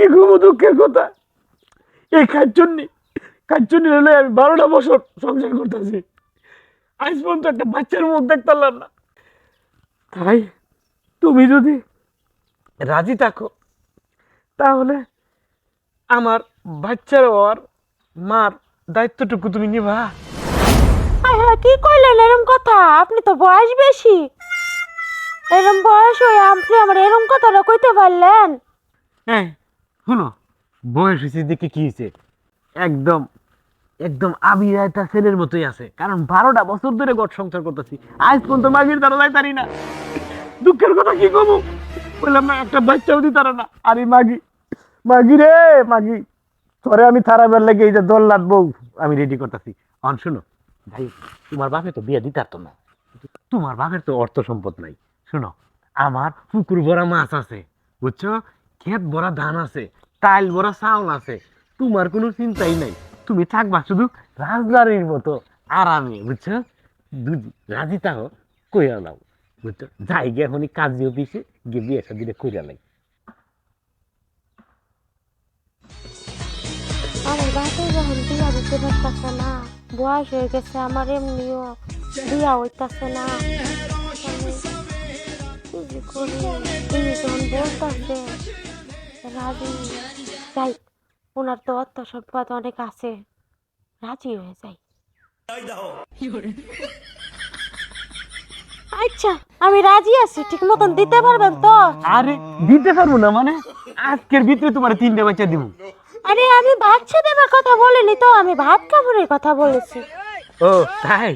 কি ঘুমো দুঃখের কথা? এই খাচ্চন্নি খাচ্চন্নি হলে আমি বারোটা বছর সংসার করতেছি। আজ পর্যন্ত একটা বাচ্চার মুখ দেখতে পারলাম না। তাই তুমি যদি রাজি থাকো তাহলে আমার বাচ্চার হওয়ার মার দায়িত্বটুকু তুমি নিবা। কি কইলেন এরম কথা? আপনি তো বয়স বেশি। এরম বয়স হয়ে আপনি আমার এরম কথাটা কইতে পারলেন। হ্যাঁ শুনো, বয়স হয়েছে দেখে কি হয়েছে? একদম একদম আমি একটা ছেলের মতোই আছে। কারণ বারোটা বছর ধরে গট সংসার করতেছি। আজ পর্যন্ত মাগির দ্বারা যাই তারি না। দুঃখের কথা কি কমু? বললাম, না, একটা বাচ্চাও দিই তারা না। আরে মাগি মাগি রে, মাগি। তোরে আমি থারাবার লেগে এই যে দোল্লাত বউ আমি রেডি করতেছি। অন, শুনো, ভাই, তোমার বাপে তো বিয়ে দিতে পারতো না। তোমার বাপের তো অর্থ সম্পদ নাই। শোনো, আমার পুকুর ভরা মাছ আছে, বুঝছ? ক্ষেত ভরা ধান আছে, টাইল ভরা চাউল আছে, তোমার কোনো চিন্তাই নাই। তুমি থাকবা শুধু রাজদারির মতো আরামে, বুঝছ? রাজি তাহো কইরা নাও, বুঝছ? যাই গিয়ে এখনই কাজী অফিসে গিয়ে বিয়ে সাদিনে কইরা লাই। আমার বাসায় যখন বিয়া দিতে পারতেছে না, বয়স হয়ে গেছে, আমার এমনিও বিয়া হইতাছে না। কি করি? বলতেছে রাজি যাই। ওনার তো অর্থ সম্পদ অনেক আছে। রাজি হয়ে যাই। আচ্ছা আমি রাজি আছি। ঠিক মতন দিতে পারবেন তো? আরে দিতে পারব না মানে? আজকের ভিতরে তোমার তিনটে বাচ্চা দিব। আরে আমি বাচ্চা দেবার কথা বলিনি তো। আমি ভাত কাপড়ের কথা বলেছি। ও তাই?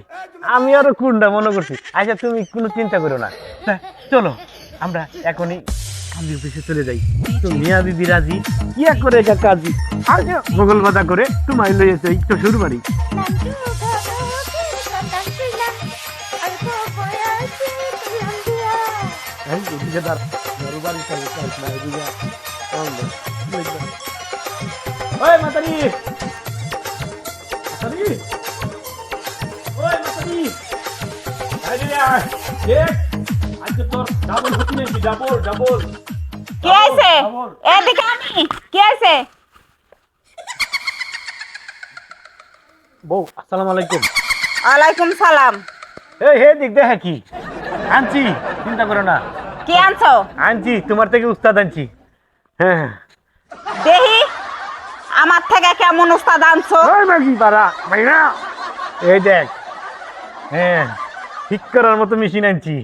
আমি আরও কোনটা মনে করছি? আচ্ছা তুমি কোনো চিন্তা করো না। চলো আমরা এখনই কাজী অফিসে চলে যাই। তো মিয়া দিদি রাজি করে এটা কাজী আর মোগল কথা করে তোমায় লইয়েছে এই তো শুরু বাড়ি। ওই মাতারি। মাতারি। তোর ডাবল হচ্ছে নাকি ডাবল ডাবল কে আছে এদিকে আমি কে আছে বউ আসসালামু আলাইকুম। ওয়ালাইকুম সালাম। এই হে দিক দেখা কি? আনছি চিন্তা করো না। কি আনছো? আনছি তোমার থেকে উস্তাদ আনছি। হ্যাঁ হ্যাঁ। দেহি আমার থেকে কেমন উস্তাদ আনছো? ওই মাগি পারা মাইরা এই দেখ হ্যাঁ ঠিক করার মতো মেশিন আনছি।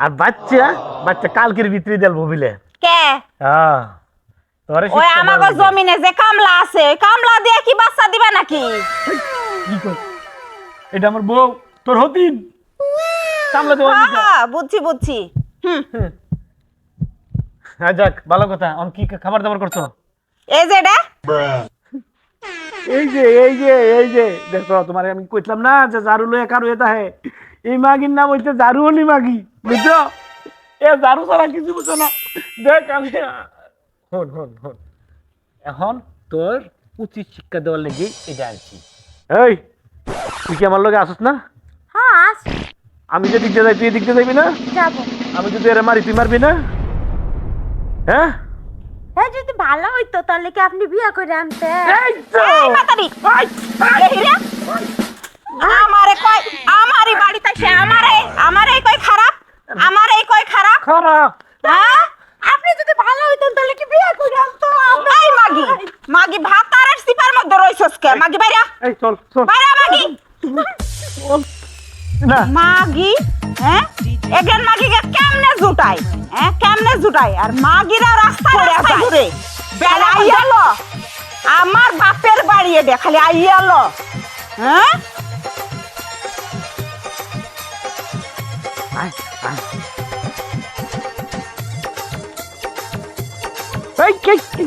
আর বাচ্চা বাচ্চা কালকের ভিতরে দেল ভবিলে কে? হ্যাঁ। তোরে ওই আমাগো জমিনে যে কামলা আছে কামলা দিয়ে কি বাচ্চা দিবে নাকি? কি কর? এটা আমার বউ তোর হতিন। সামলা দেওয়া হ্যাঁ, হ্যাঁ, বুঝছি বুঝছি। হুম। হ্যাঁ যাক ভালো কথা। অন কি খাবার দাবার করছ? এই যে রে এই যে এই যে এই যে। দেখো তোমার আমি কইছিলাম না যে জারু লয়ে কারু এটা হে এই মাগির নাম জারু হলি মাগি বুঝছ? এ জারু ছাড়া কিছু বুঝছ না। দেখ আমি হন হন হন। এখন তোর উচিত শিক্ষা দেওয়ার লেগে এটা আনছি। এই তুই কি আমার লগে আসস না? হ্যাঁ আস। আমি যে দিক দিয়ে যাই তুই এদিক দিয়ে যাবি না? যাব। আমি যদি এরা মারি তুই মারবি না? হ্যাঁ? হ্যাঁ যদি ভালো হইতো তাহলে কি আপনি বিয়া করে আনতে এই তো! এই মাতারি! আমারে কই আমারই বাড়িতে সে আমারে আমারে কই খারাপ? আমারে কই খারাপ? খারাপ। হ্যাঁ? আপনি যদি ভালো হইতেন তাহলে কি বিয়া করে আনতো? এই মাগি মাগি ভাত আর সিপার মধ্যে রইছস কে? মাগি বাইরা। এই চল চল। বাইরা মাগি। না। মাগি হ্যাঁ? এগেন মাগিকে কেমনে জুটাই? হ্যাঁ? কেমনে জুটাই? আর মাগিরা রাস্তা রাস্তা ঘুরে বেলা আইয়ালো আমার বাপের বাড়ি এটা খালি আইয়ালো হ্যাঁ? কে, কে,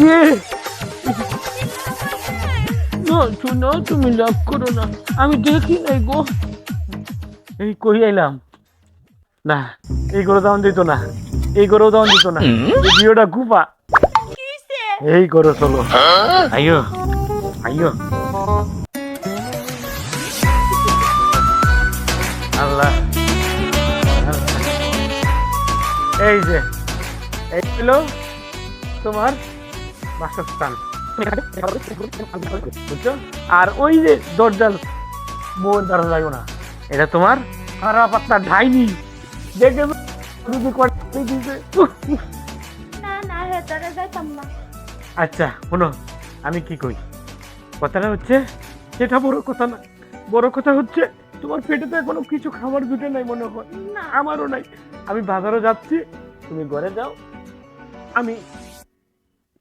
ইয়ে। না, শোনো, তুমি লাভ করো না আমি দেখি নাই গো। এই কই আইলাম? না এই গরু দাম দিত না। এই গরু দাম দিত না। ভিডিওটা গুপা। এই করো চলো। আইয়ো আইয়ো। আল্লাহ। এই যে এই হলো তোমার বাসস্থান। বুঝছ? আর ওই যে দরজার বোন দরজা যাইও না এটা তোমার খারাপ আপনার ঢাইনি দেখে আচ্ছা শোনো আমি কি কই? কথাটা হচ্ছে সেটা বড় কথা না বড় কথা হচ্ছে তোমার পেটে তো এখনও কিছু খাবার জুটে নাই মনে হয়। না। আমারও নাই। আমি বাজারে যাচ্ছি তুমি ঘরে যাও। আমি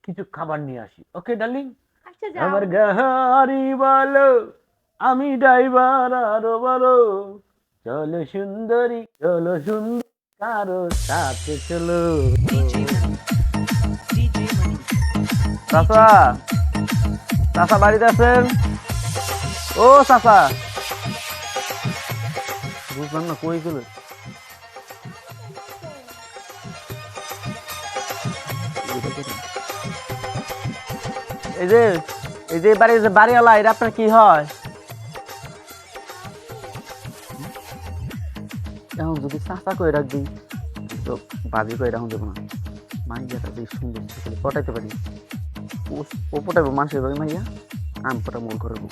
কিছু খাবার নিয়ে আসি। ওকে ডার্লিং আচ্ছা আমার গাড়ি বলো আমি ড্রাইভার আরও বলো। চলো সুন্দরী চলো সুন্দর কারও সাথে চলো। চাচা চাচা বাড়িতে আছেন? ও চাচা। বুঝলাম না, কই গেল? এই যে এই যে বাড়ি যে বাড়িওয়ালা, এটা আপনার কি হয়? এখন যদি চাচা করে রাখবি তো বাজি করে এখন দেবো না। মাইয়াটা বেশ সুন্দর ছেলে পটাইতে পারি। ও- পটাইবো মানুষের বাড়ি মাইয়া? আমি পটা মূল করব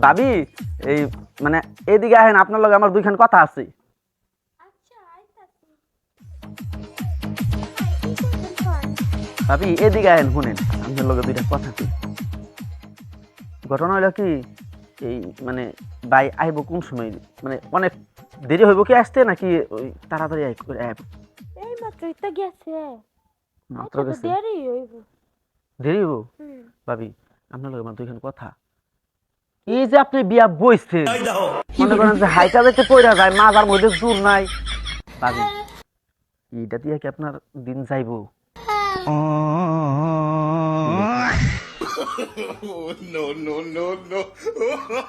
ভাবি, এই মানে এদিকে আহেন আপনার লগে আমার দুইখান কথা আছে। আচ্ছা ভাবি এদিকে আহেন শুনেন আপনার লগে দুইটা কথা কই ঘটনা হলো কি এই মানে ভাই আইব কোন সময়? মানে অনেক দেরি হইব কি আসতে নাকি ওই তাড়াতাড়ি আই আইব? এই মাত্রই তো গেছে। মাত্র আচ্ছা গেছে? দেরি হইব। দেরি হইব? ভাবি আপনার লগে আমার দুইখান কথা। এই যে আপনি বিয়া বইছেন মনে করেন যে হাইটা যাইতে পয়রা যায় মাজার মধ্যে জোর নাই। ভাবি এইটা দিয়ে কি আপনার দিন যাইবো?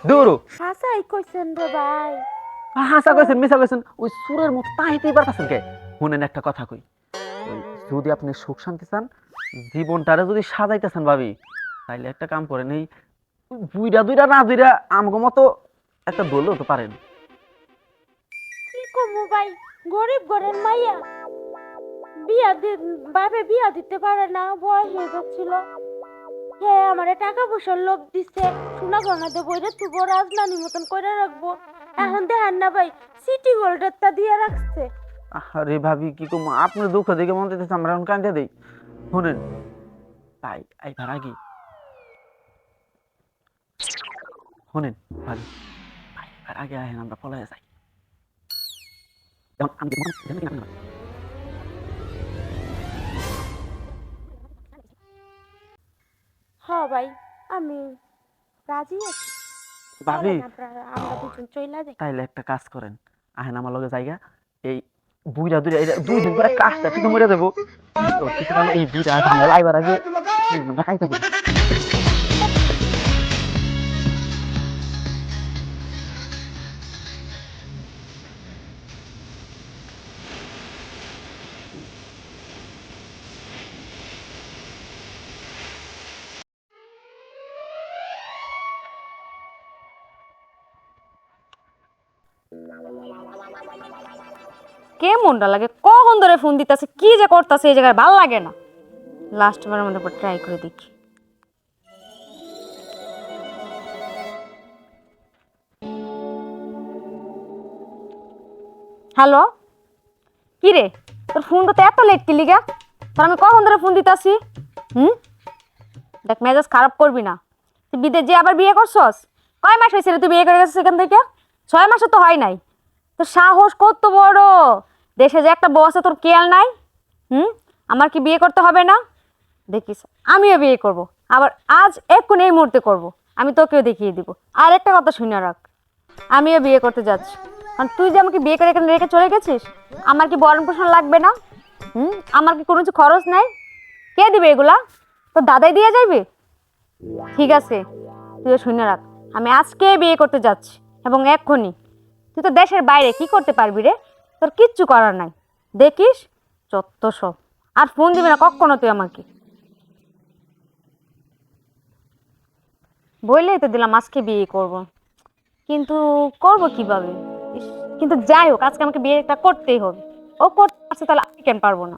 দূর হাসাই কইছেন রে ভাই। হাসা কইছেন মিছা কইছেন ওই সুরের মতো তাইতেই পারতেছেন কে? শুনেন একটা কথা কই যদি আপনি সুখ শান্তি চান জীবনটারে যদি সাজাইতেছেন ভাবি তাইলে একটা কাম করেন এই বুইরা দুইরা না দুইরা আমগো মতো একটা দলেও তো পারেন। কি কমু ভাই? গরিব ঘরের মাইয়া। বিয়া দি বাপে বিয়া দিতে পারে না বয়স হয়ে যাচ্ছিল। হে আমারে টাকা পয়সার লোভ দিছে। সোনা গয়না দেবো এটা তুবো রাজনানি মতন করে রাখব। এখন দেখেন না ভাই সিটি গোল্ডেরটা দিয়ে রাখছে। আরে ভাবি কি কম? আপনার দুঃখ দেখে মন চাইতেছে আমরা এখন কান্দে দেই। শুনেন তাই আইবার আগে শুনেন ভাবি। আইবার আগে আহেন আমরা পলাই যাই। যেমন আমি আপনি- হ্যাঁ ভাই আমি রাজি আছি। ভাবি। তাইলে একটা কাজ করেন আহেন আমার লগে জায়গা এই বুইরা দুইরা এটা দুই দিন পরে কাজটা ঠিক মরে মানে এই বুইরা ঝামেলা আইবার আগে। কে লাগে? কখন ধরে ফোন দিতেছে? কি যে করতেছে এই জায়গায়? ভালো লাগে না। লাস্ট বারের মধ্যে ট্রাই করে দেখি। হ্যালো কি রে? তোর ফোনটা তো এত লেট কি লিগা তোর আমি কখন ধরে ফোন দিতাছি? হুম? দেখ, মেজাজ খারাপ করবি না। তুই বিদেশ যে আবার বিয়ে করছস? কয় মাস হয়েছে রে তুই বিয়ে করে গেছিস সেখান থেকে? ছয় মাসও তো হয় নাই। তোর সাহস কত বড়? দেশে যে একটা বউ আছে, তোর কেয়াল নাই? হুম? আমার কি বিয়ে করতে হবে না? দেখিস, আমিও বিয়ে করব। আবার আজ এক্ষুনি এই মুহূর্তে করব। আমি তোকেও দেখিয়ে দিব। আর একটা কথা শুনে রাখ, আমিও বিয়ে করতে যাচ্ছি। কারণ তুই যে আমাকে বিয়ে করে এখানে রেখে চলে গেছিস, আমার কি বরণ পোষণ লাগবে না? হুম? আমার কি কোনো কিছু খরচ নাই? কে দিবে এগুলা? তোর দাদাই দিয়ে যাইবে? ঠিক আছে, তুইও শুনে রাখ, আমি আজকে বিয়ে করতে যাচ্ছি, এবং এক্ষুনি। তুই তো দেশের বাইরে কি করতে পারবি রে? তোর কিচ্ছু করার নাই। দেখিস? চত্ব সব। আর ফোন দিবি না কখনো তুই আমাকে। বললেই তো দিলাম, আজকে বিয়ে করব। কিন্তু করব কীভাবে? কিন্তু যাই হোক, আজকে আমাকে বিয়েটা করতেই হবে। ও করতে পারছে তাহলে আমি কেন পারব না?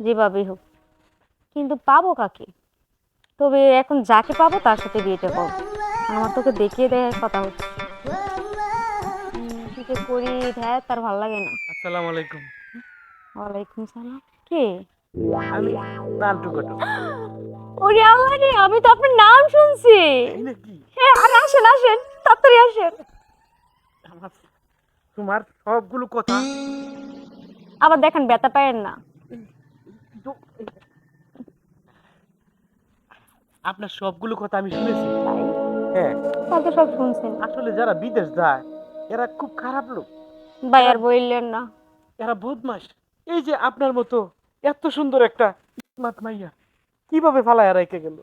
যেভাবেই হোক। কিন্তু পাবো কাকে? তবে এখন যাকে পাবো তার সাথে বিয়েটা করব। আমার তোকে দেখিয়ে দেয় কথা হচ্ছে। উম, কি করি ধ্যাত তার ভালো লাগে না? আসসালামু আলাইকুম ওয়ালাইকুম সালাম। কে? আমি নান্টু কটো। ওরে আল্লাহ রে আমি তো আপনার নাম শুনছি। হ্যাঁ আর আসেন আসেন তাড়াতাড়ি আসেন। আমার তোমার সবগুলো কথা আবার দেখেন ব্যথা পায়েন না। আপনার সবগুলো কথা আমি শুনেছি। হ্যাঁ। তাকে সব শুনছেন। আসলে যারা বিদেশ যায় এরা খুব খারাপ লোক। ভাই আর বললেন না। এরা বদমাস এই যে আপনার মতো এত সুন্দর একটা মাইয়া কীভাবে ফালায় রেখে গেল?